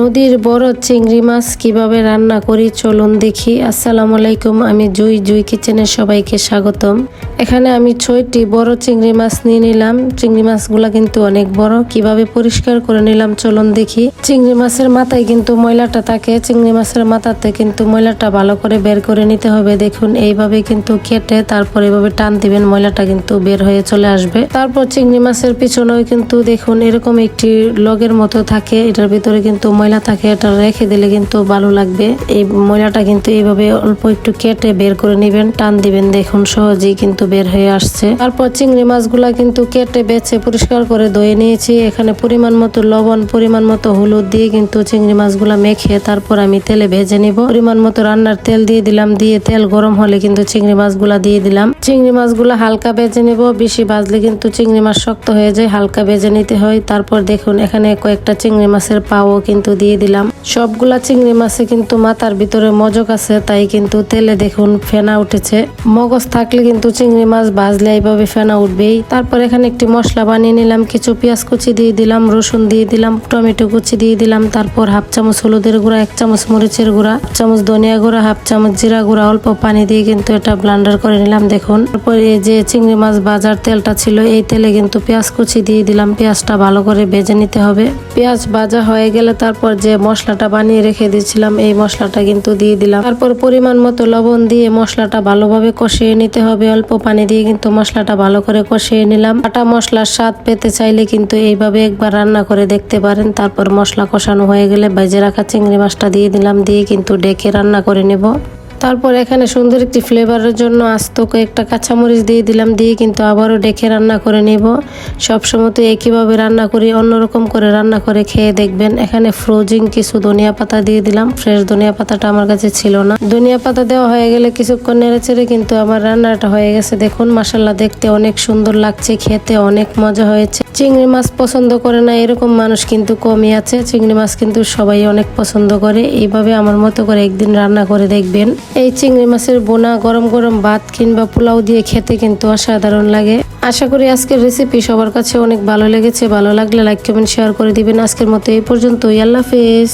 নদীর বড় চিংড়ি মাছ কীভাবে রান্না করি চলুন দেখি। আসসালামু আলাইকুম, আমি জুই জুই কিচেনে সবাইকে স্বাগতম। এখানে আমি ছয়টি বড় চিংড়ি মাছ নিয়ে নিলাম। চিংড়ি মাছগুলা কিন্তু অনেক বড়। কীভাবে পরিষ্কার করে নিলাম চলুন দেখি। চিংড়ি মাছের মাথায় কিন্তু ময়লাটা থাকে। চিংড়ি মাছের মাথাতে কিন্তু ময়লাটা ভালো করে বের করে নিতে হবে। দেখুন, এইভাবে কিন্তু কেটে তারপর এভাবে টান দিবেন, ময়লাটা কিন্তু বের হয়ে চলে আসবে। তারপর চিংড়ি মাছের পিছনেও কিন্তু দেখুন, এরকম একটি লগের মতো থাকে। এটার ভিতরে কিন্তু ময়লা থাকে, এটা রেখে দিলে কিন্তু ভালো লাগবে। এই ময়লাটা কিন্তু এইভাবে অল্প একটু কেটে বের করে নেবেন, টান দিবেন, দেখুন সহজেই কিন্তু বের হয়ে আসছে। তারপর চিংড়ি মাছগুলা কিন্তু কেটে, বেছে, পরিষ্কার করে ধুয়ে নিয়েছি। এখানে পরিমাণ মতো লবণ, পরিমাণ মতো হলুদ দিয়ে কিন্তু চিংড়ি মাছগুলা মেখে তারপর আমি তেলে ভেজে নিব। পরিমাণ মতো রান্নার তেল দিয়ে দিলাম, দিয়ে তেল গরম হলে কিন্তু চিংড়ি মাছগুলা দিয়ে দিলাম। চিংড়ি মাছগুলা হালকা ভেজে নিব, বেশি ভাজলে কিন্তু চিংড়ি মাছ শক্ত হয়ে যায়, হালকা ভেজে নিতে হয়। তারপর দেখুন, এখানে কয়েকটা চিংড়ি মাছের পাও কিন্তু দিয়ে দিলাম। সবগুলা চিংড়ি মাছে কিন্তু মাথার ভিতরে মজক আছে, তাই কিন্তু তেলে দেখুন ফেনা উঠেছে। মগজ থাকলে কিন্তু চিংড়ি মাছ ভাজলে এইভাবে ফেনা উঠবেই। তারপর এখানে একটি মশলা বানিয়ে নিলাম, কিছু পেঁয়াজ কুচি দিয়ে দিলাম, রসুন দিয়ে দিলাম, টমেটো কুচি দিয়ে দিলাম, তারপর হাফ চামচ হলুদের গুঁড়া, এক চামচ মরিচের গুঁড়া চামচ ধনিয়া গুঁড়া, হাফ চামচ জিরা গুঁড়া, অল্প পানি দিয়ে কিন্তু এটা ব্লান্ডার করে নিলাম, দেখুন। তারপর এই যে চিংড়ি মাছ বাজার তেলটা ছিল, এই তেলে কিন্তু পেঁয়াজ কুচি দিয়ে দিলাম, পেঁয়াজটা ভালো করে ভেজে নিতে হবে। পেঁয়াজ ভাজা হয়ে গেলে তারপর যে মশলাটা বানিয়ে রেখে দিয়েছিলাম, এই মশলাটা কিন্তু দিয়ে দিলাম। তারপর পরিমাণ মতো লবণ দিয়ে মশলাটা ভালোভাবে কষিয়ে নিতে হবে। অল্প পানি দিয়ে কিন্তু মশলাটা ভালো করে কষিয়ে নিলাম। আটা মশলার স্বাদ পেতে চাইলে কিন্তু এইভাবে একবার রান্না করে দেখতে পারেন। তারপর মশলা কষানো হয়ে গেলে ভেজে রাখা চিংড়ি মাছটা দিয়ে দিলাম, দিয়ে কিন্তু ডেকে রান্না করে নেব। তারপর এখানে সুন্দর একটি ফ্লেভারের জন্য আস্ত কয়েকটা কাঁচামরিচ দিয়ে দিলাম, দিয়ে কিন্তু আবারও ডেকে রান্না করে নেব। সবসময় তো একইভাবে রান্না করি, অন্যরকম করে রান্না করে খেয়ে দেখবেন। এখানে ফ্রোজিং কিছু ধনিয়া পাতা দিয়ে দিলাম ফ্রেশ ধনিয়া পাতাটা আমার কাছে ছিল না। ধনিয়া পাতা দেওয়া হয়ে গেলে কিছুক্ষণ নেড়ে চেড়ে কিন্তু আমার রান্নাটা হয়ে গেছে। দেখুন মাসাল্লাহ দেখতে অনেক সুন্দর লাগছে, খেতে অনেক মজা হয়েছে। চিংড়ি মাছ পছন্দ করে না, এরকম মানুষ কিন্তু কমই আছে। চিংড়ি মাছ কিন্তু সবাই অনেক পছন্দ করে। এইভাবে আমার মতো করে একদিন রান্না করে দেখবেন। এই চিংড়ি মাছের বোনা গরম গরম ভাত কিংবা পোলাও দিয়ে খেতে কিন্তু অসাধারণ লাগে। আশা করি আজকের রেসিপি সবার কাছে অনেক ভালো লেগেছে। ভালো লাগলে লাইক কমেন্ট শেয়ার করে দিবেন। আজকের মতো এই পর্যন্তই। আল্লাহ হাফেজ।